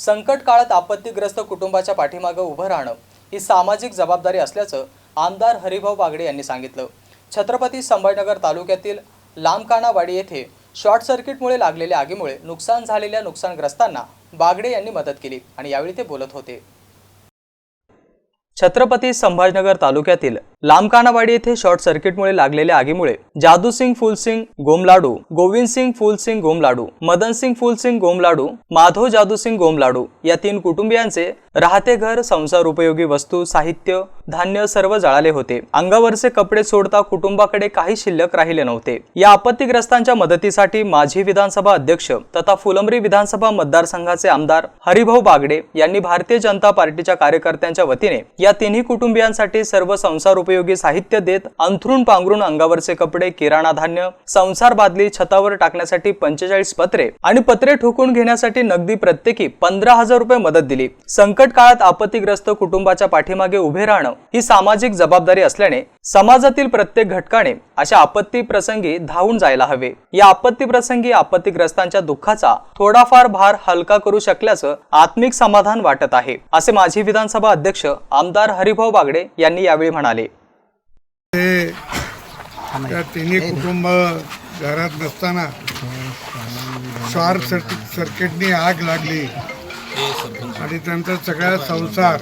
संकट काळात आपत्तीग्रस्त कुटुंबाच्या पाठीमागं उभं राहणं ही सामाजिक जबाबदारी असल्याचं आमदार हरिभाऊ बागडे यांनी सांगितलं. छत्रपती संभाजीनगर तालुक्यातील लांबकानावाडी येथे शॉर्ट सर्किटमुळे लागलेल्या आगीमुळे नुकसान झालेल्या नुकसानग्रस्तांना बागडे यांनी मदत केली आणि यावेळी ते बोलत होते. छत्रपती संभाजनगर तालुक्यातील लांबकानावाडी येथे शॉर्ट सर्किटमुळे लागलेल्या आगीमुळे जादूसिंग फुलसिंग गोमलाडू गोविंद सिंग फुलसिंग गोमलाडू मदन सिंग फुलसिंग गोमलाडू माधव जादूसिंग गोमलाडू या तीन कुटुंबियांचे राहते घर संसार उपयोगी वस्तू साहित्य धान्य सर्व जळाले होते. अंगावरचे कपडे सोडता कुटुंबाकडे काही शिल्लक राहिले नव्हते. या आपत्तीग्रस्तांच्या मदतीसाठी माजी विधानसभा अध्यक्ष तथा फुलंब्री विधानसभा मतदारसंघाचे आमदार हरिभाऊ बागडे यांनी भारतीय जनता पार्टीच्या कार्यकर्त्यांच्या वतीने या तिन्ही कुटुंबियांसाठी सर्व संसार उपयोगी साहित्य देत अंथरून पांघरून अंगावरचे कपडे किराणा धान्य संसार बादली छतावर टाकण्यासाठी पंचेचाळीस पत्रे आणि पत्रे ठोकून घेण्यासाठी नगदी प्रत्येकी पंधरा हजार रुपये मदत दिली. संकट काळात आपत्तीग्रस्त कुटुंबाच्या पाठीमागे उभे राहणं ही सामाजिक जबाबदारी असल्याने समाजातील प्रत्येक घटकाने अशा आपत्ती प्रसंगी धावून जायला हवे. या आपत्ती प्रसंगी आपत्तीग्रस्तांच्या दुःखाचा थोडाफार भार हलका करू शकल्याचं आत्मिक समाधान वाटत आहे. असे माजी विधानसभा अध्यक्ष आमदार हरिभाऊ बागडे यांनी यावेळी म्हणाले. त्या तिन्ही कुटुंब घरात नसताना शॉर्ट सर्किट सर्किटनी आग लागली. आणि त्यांचा सगळा संसार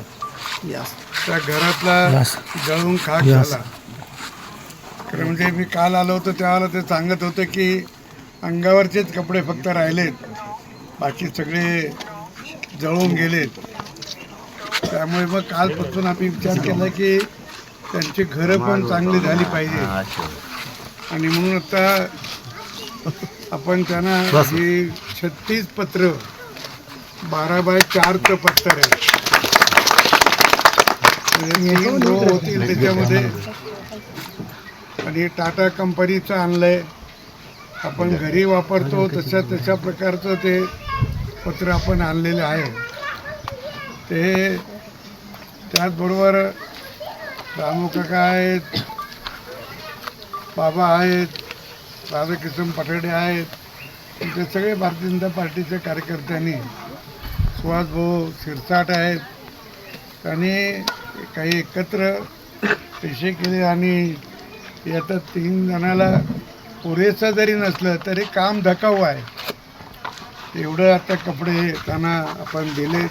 त्या घरातला जळून खाक झाला. खरं म्हणजे मी काल आलो होतो त्यावेळेला ते सांगत होते की अंगावरचेच कपडे फक्त राहिलेत. बाकी सगळे जळून गेलेत. त्यामुळे मग कालपासून आम्ही विचार केला की त्यांची घरं पण चांगली झाली पाहिजे. आणि म्हणून आता आपण त्यांना ही छत्तीस पत्र बारा बाय चारचं पत्तर आहे. होतील त्याच्यामध्ये. आणि टाटा कंपनीचं आणलंय. आपण घरी वापरतो तशा तशा प्रकारचं ते पत्र आपण आणलेलं आहे. ते त्याचबरोबर काका आहेत बाबा आहेत राधाकिशन पठाडे आहेत. ते सगळे भारतीय जनता पार्टीच्या कार्यकर्त्यांनी सुहास भाऊ शिरसाट आहेत. त्यांनी काही एकत्र पैसे केले आणि आता तीन जणाला पुरेसं जरी नसलं तरी काम धकाऊ आहे. एवढं आता कपडे त्यांना आपण दिले.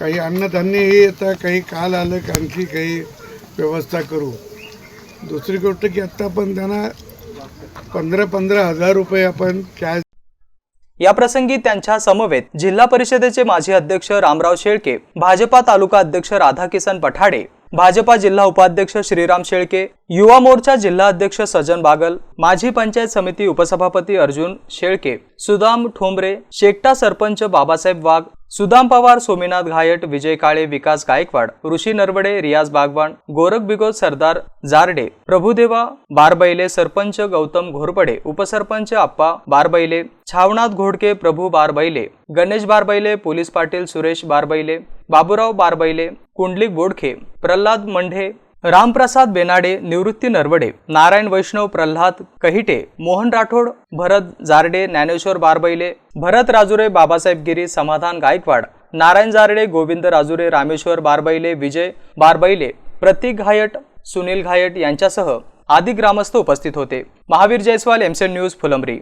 काही अन्नधान्यही आता काही काल आलं की आणखी काही व्यवस्था करू. दुसरी गोष्ट की आत्ता पण त्यांना पंधरा पंधरा हजार रुपये आपण कॅश या प्रसंगी त्यांच्या समवेत जिल्हा परिषदेचे माजी अध्यक्ष रामराव शेळके भाजपा तालुका अध्यक्ष राधाकिसन पठाडे भाजपा जिल्हा उपाध्यक्ष श्रीराम शेळके युवा मोर्चा जिल्हा अध्यक्ष सजन बागल माजी पंचायत समिती उपसभापती अर्जुन शेळके सुदाम ठोंबरे शेकटा सरपंच बाबासाहेब वाघ सुदाम पवार सोमीनाथ घायट विजय काळे विकास गायकवाड ऋषी नरवडे रियाज बागवान गोरख बिगोद सरदार जारडे प्रभुदेवा बारबैले सरपंच गौतम घोरपडे उपसरपंच आप्पा बारबैले छावनाथ घोडके प्रभू बारबैले गणेश बारबैले पोलीस पाटील सुरेश बारबैले बाबूराव बारबैले कुंडलिक बोडखे प्रल्हाद मंढे रामप्रसाद बेनाडे निवृत्ती नरवडे नारायण वैष्णव प्रल्हाद कहिटे मोहन राठोड भरत जारडे ज्ञानेश्वर बारबैले भरत राजुरे बाबासाहेब गिरी समाधान गायकवाड नारायण जारडे गोविंद राजुरे रामेश्वर बारबैले विजय बारबैले प्रतीक घायट सुनील घायट यांच्यासह आदी ग्रामस्थ उपस्थित होते. महावीर जयस्वाल एमसेन न्यूज फुलंबरी.